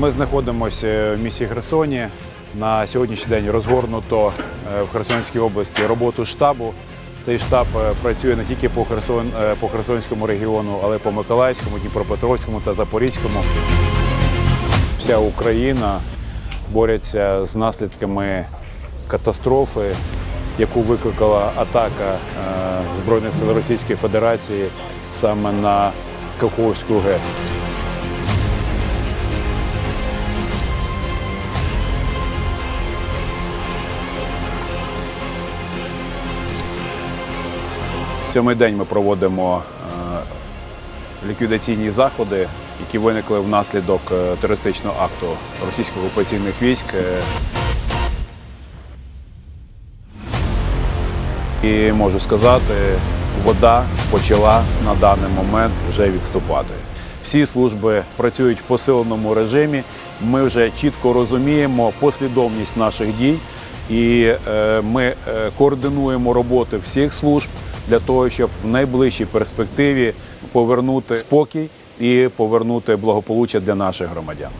Ми знаходимося в місті Херсоні. На сьогоднішній день розгорнуто е, в Херсонській області роботу штабу. Цей штаб е, працює не тільки по, Херсон, е, по Херсонському регіону, але й по Миколаївському, Дніпропетровському та Запорізькому. Вся Україна бореться з наслідками катастрофи, яку викликала атака Збройних сил Російської Федерації саме на Каховську ГЕС. Сьомий день ми проводимо е, ліквідаційні заходи, які виникли внаслідок е, терористичного акту російських окупаційних військ. Е, І можу сказати, вода почала на даний момент вже відступати. Всі служби працюють в посиленому режимі. Ми вже чітко розуміємо послідовність наших дій, і ми координуємо роботи всіх служб для того, щоб в найближчій перспективі повернути спокій і повернути благополуччя для наших громадян.